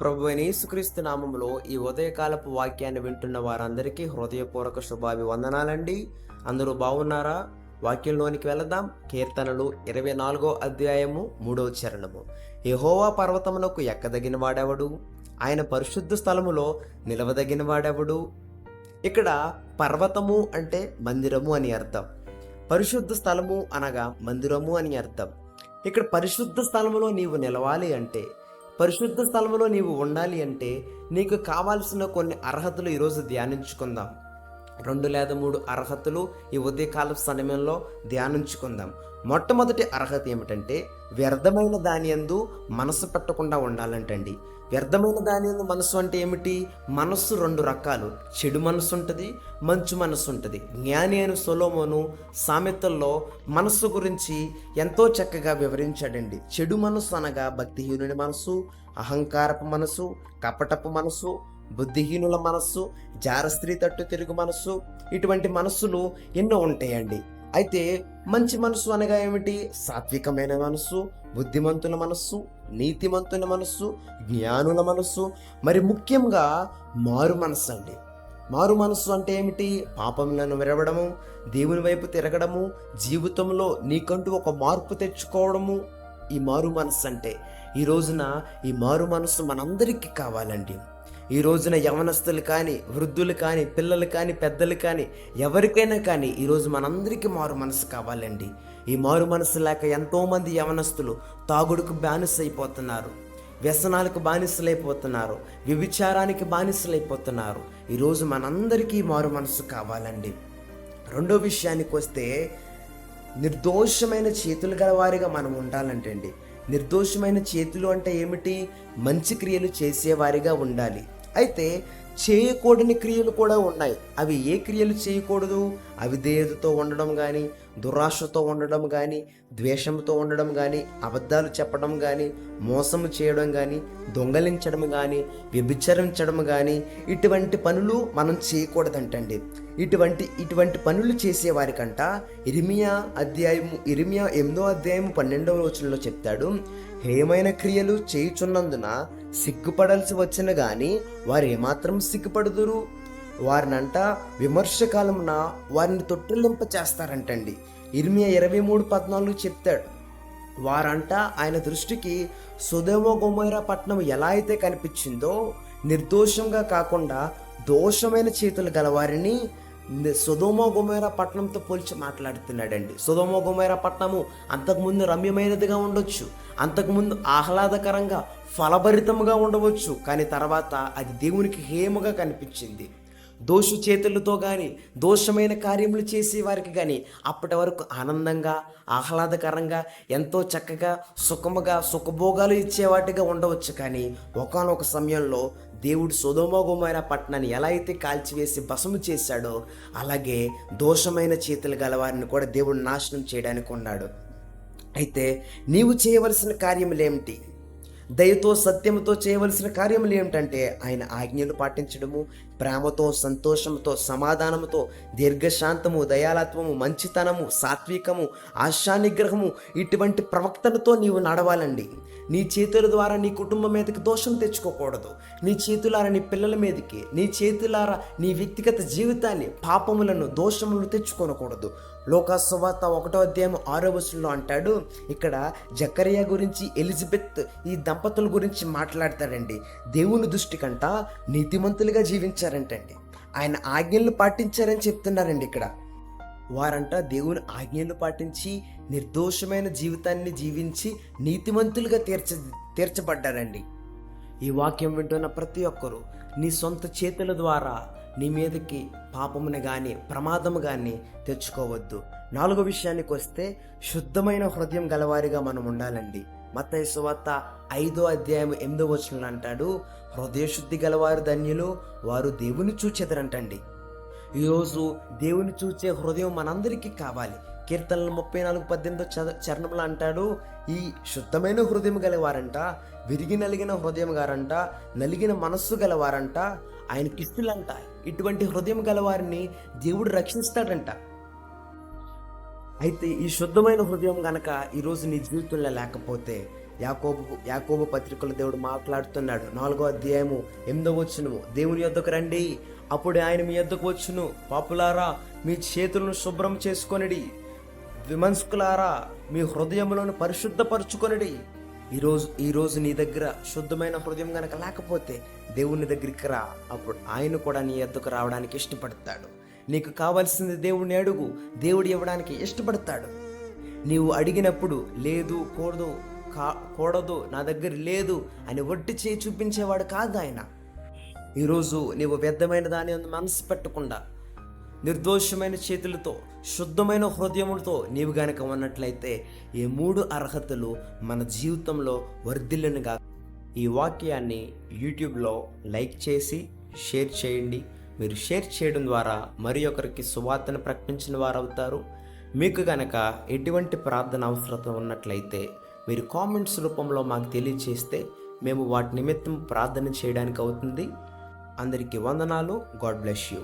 ప్రభు యేసుక్రీస్తు నామంలో ఈ ఉదయకాలపు వాక్యాన్ని వింటున్న వారందరికీ హృదయపూర్వక శుభాభివందనాలండి. అందరూ బాగున్నారా? వాక్యంలోనికి వెళదాం. కీర్తనలు ఇరవై నాలుగో అధ్యాయము మూడవ చరణము. యహోవా పర్వతమునకు ఎక్కదగిన వాడెవడు? ఆయన పరిశుద్ధ స్థలములో నిలవదగిన వాడెవడు? ఇక్కడ పర్వతము అంటే మందిరము అని అర్థం. పరిశుద్ధ స్థలము అనగా మందిరము అని అర్థం. ఇక్కడ పరిశుద్ధ స్థలములో నీవు నిలవాలి అంటే పరిశుద్ధ స్థలంలో నీవు ఉండాలి అంటే నీకు కావాల్సిన కొన్ని అర్హతలు ఈరోజు ధ్యానించుకుందాం. రెండు లేదా మూడు అర్హతలు ఈ ఉదయకాల సమయంలో ధ్యానించుకుందాం. మొట్టమొదటి అర్హత ఏమిటంటే వ్యర్థమైన దాని ఎందు మనసు పెట్టకుండా ఉండాలంటండి. వ్యర్థమైన దాని ఎందు మనసు అంటే ఏమిటి? మనస్సు రెండు రకాలు. చెడు మనసు ఉంటుంది మంచు మనసు ఉంటుంది. జ్ఞాని అయిన సొలోమోను సామెతల్లో మనస్సు గురించి ఎంతో చక్కగా వివరించాడండి. చెడు మనస్సు అనగా భక్తిహీనుని మనసు అహంకారపు మనసు కపటపు మనసు బుద్ధిహీనుల మనస్సు జారస్త్రీ తట్టు తిరుగు మనస్సు ఇటువంటి మనస్సులు ఎన్నో ఉంటాయండి. అయితే మంచి మనసు అనగా ఏమిటి? సాత్వికమైన మనస్సు బుద్ధిమంతుల మనస్సు నీతిమంతుల మనస్సు జ్ఞానుల మనస్సు మరి ముఖ్యంగా మారు మనస్సు అండి. మారు మనస్సు అంటే ఏమిటి? పాపములను విరవడము దేవుని వైపు తిరగడము జీవితంలో నీకంటూ ఒక మార్పు తెచ్చుకోవడము ఈ మారు మనస్సు అంటే. ఈ రోజున ఈ మారు మనస్సు మనందరికీ కావాలండి. ఈ రోజున యవనస్తులు కానీ వృద్ధులు కానీ పిల్లలు కానీ పెద్దలు కానీ ఎవరికైనా కానీ ఈరోజు మనందరికీ మారు మనసు కావాలండి. ఈ మారు మనసు లేక ఎంతోమంది యవనస్తులు తాగుడుకు బానిసైపోతున్నారు వ్యసనాలకు బానిసలైపోతున్నారు వ్యభిచారానికి బానిసలైపోతున్నారు. ఈరోజు మనందరికీ మారు మనసు కావాలండి. రెండో విషయానికి వస్తే నిర్దోషమైన చేతులు గలవారిగా మనం ఉండాలంటే అండి నిర్దోషమైన చేతులు అంటే ఏమిటి? మంచి క్రియలు చేసేవారిగా ఉండాలి. అయితే చేయకూడని క్రియలు కూడా ఉన్నాయి. అవి ఏ క్రియలు చేయకూడదు? అవిధేయతతో ఉండడం కానీ దురాశతో ఉండడం కానీ ద్వేషంతో ఉండడం కానీ అబద్ధాలు చెప్పడం కానీ మోసం చేయడం కానీ దొంగలించడం కానీ వ్యభిచరించడం కానీ ఇటువంటి పనులు మనం చేయకూడదంటండి. ఇటువంటి ఇటువంటి పనులు చేసేవారికంట ఇరిమియా అధ్యాయము ఇరిమియా ఎనిమిదో అధ్యాయము పన్నెండవ రోజుల్లో చెప్తాడు హేమైన క్రియలు చేయుచున్నందున సిగ్గుపడాల్సి వచ్చిన గాని వారు ఏమాత్రం సిగ్గుపడుదురు? వారినంట విమర్శకాలమున వారిని తొట్టిల్లింప చేస్తారంటండి ఇర్మియా ఇరవై మూడు పద్నాలుగు చెప్తాడు. వారంట ఆయన దృష్టికి సుదేమో గోమైరా పట్టణం ఎలా అయితే కనిపించిందో నిర్దోషంగా కాకుండా దోషమైన చేతులు గలవారిని సుధోమో గుమేరా పట్టణంతో పోల్చి మాట్లాడుతున్నాడండి. సుధోమో గుమేరా పట్టణము అంతకుముందు రమ్యమైనదిగా ఉండొచ్చు అంతకుముందు ఆహ్లాదకరంగా ఫలభరితముగా ఉండవచ్చు కానీ తర్వాత అది దేవునికి హేమగా కనిపించింది. దోషు చేతులతో కానీ దోషమైన కార్యములు చేసే వారికి కానీ అప్పటి వరకు ఆనందంగా ఆహ్లాదకరంగా ఎంతో చక్కగా సుఖముగా సుఖభోగాలు ఇచ్చేవాటిగా ఉండవచ్చు. కానీ ఒకనొక సమయంలో దేవుడు సుధోమగుమైన పట్టణాన్ని ఎలా అయితే కాల్చివేసి భసము చేశాడో అలాగే దోషమైన చేతులు గలవారిని కూడా దేవుడు నాశనం చేయడానికి ఉన్నాడు. అయితే నీవు చేయవలసిన కార్యములేమిటి దయతో సత్యముతో చేయవలసిన కార్యములు ఏమిటంటే ఆయన ఆజ్ఞలు పాటించడము ప్రేమతో సంతోషంతో సమాధానముతో దీర్ఘశాంతము దయాలత్వము మంచితనము సాత్వికము ఆశానిగ్రహము ఇటువంటి ప్రవక్తలతో నీవు నడవాలండి. నీ చేతుల ద్వారా నీ కుటుంబం మీదకి దోషం తెచ్చుకోకూడదు. నీ చేతులారా నీ పిల్లల మీదకి నీ చేతులారా నీ వ్యక్తిగత జీవితాన్ని పాపములను దోషములను తెచ్చుకోనకూడదు. లోకాసువార్త ఒకటో అధ్యాయం ఆరో వచనంలో అంటాడు ఇక్కడ జకరియా గురించి ఎలిజబెత్ ఈ దంపతుల గురించి మాట్లాడతాడండి. దేవుని దృష్టి కంట నీతిమంతులుగా పాటించారంటండి ఆయన ఆజ్ఞలను పాటించారని చెప్తున్నారండి ఇక్కడ. వారంట దేవుని ఆజ్ఞలు పాటించి నిర్దోషమైన జీవితాన్ని జీవించి నీతిమంతులుగా తీర్చ తీర్చబడ్డారండి. ఈ వాక్యం వింటున్న ప్రతి ఒక్కరూ నీ సొంత చేతుల ద్వారా నీ మీదకి పాపమును కానీ ప్రమాదము కానీ తెచ్చుకోవద్దు. నాలుగో విషయానికి వస్తే శుద్ధమైన హృదయం గలవారిగా మనం ఉండాలండి. మత సువార్త ఐదో అధ్యాయం ఎనిమిదో వచనంలో అంటాడు హృదయశుద్ధి గలవారు ధన్యులు వారు దేవుని చూచెదరంటండి. ఈరోజు దేవుని చూచే హృదయం మనందరికీ కావాలి. కీర్తనలు ముప్పై నాలుగు పద్దెనిమిదో చద చరణంలో అంటాడు ఈ శుద్ధమైన హృదయం గలవారంట విరిగి నలిగిన హృదయం గారంట నలిగిన మనస్సు గలవారంట ఆయన కిస్తులంట ఇటువంటి హృదయం గలవారిని దేవుడు రక్షిస్తాడంట. అయితే ఈ శుద్ధమైన హృదయం గనక ఈరోజు నీ జీవితంలో లేకపోతే యాకోబు యాకోబు పత్రికల దేవుడు మాట్లాడుతున్నాడు. నాలుగో అధ్యాయము ఎనిమిదో వచ్చును దేవుని యొద్దకు రండి. అప్పుడు ఆయన మీ యొద్దకు వచ్చును. పాపులారా మీ చేతులను శుభ్రం చేసుకొనిడి. విమన్స్కులారా మీ హృదయములను పరిశుద్ధపరచుకొనిడి. ఈరోజు ఈరోజు నీ దగ్గర శుద్ధమైన హృదయం గనక లేకపోతే దేవుని దగ్గరికి రా. అప్పుడు ఆయన కూడా నీ ఎద్దుకు రావడానికి ఇష్టపడతాడు. నీకు కావాల్సింది దేవుడిని అడుగు. దేవుడు ఇవ్వడానికి ఇష్టపడతాడు. నీవు అడిగినప్పుడు లేదు కూడదు కా కూడదు నా దగ్గర లేదు అని ఒట్టి చేయి చూపించేవాడు కాదు ఆయన. ఈరోజు నీవు వ్యర్థమైన దాని మనసు పెట్టకుండా నిర్దోషమైన చేతులతో శుద్ధమైన హృదయములతో నీవు గనక ఉన్నట్లయితే ఈ మూడు అర్హతలు మన జీవితంలో వర్ధిల్లునుగా ఈ వాక్యాన్ని యూట్యూబ్లో లైక్ చేసి షేర్ చేయండి. మీరు షేర్ చేయడం ద్వారా మరి ఒకరికి సువార్తను ప్రకటించిన వారు అవుతారు మీకు గనక ఎటువంటి ప్రార్థన అవసరత ఉన్నట్లయితే మీరు కామెంట్స్ రూపంలో మాకు తెలియచేస్తే మేము వాటి నిమిత్తం ప్రార్థన చేయడానికి అవుతుంది. అందరికీ వందనాలు. God bless you.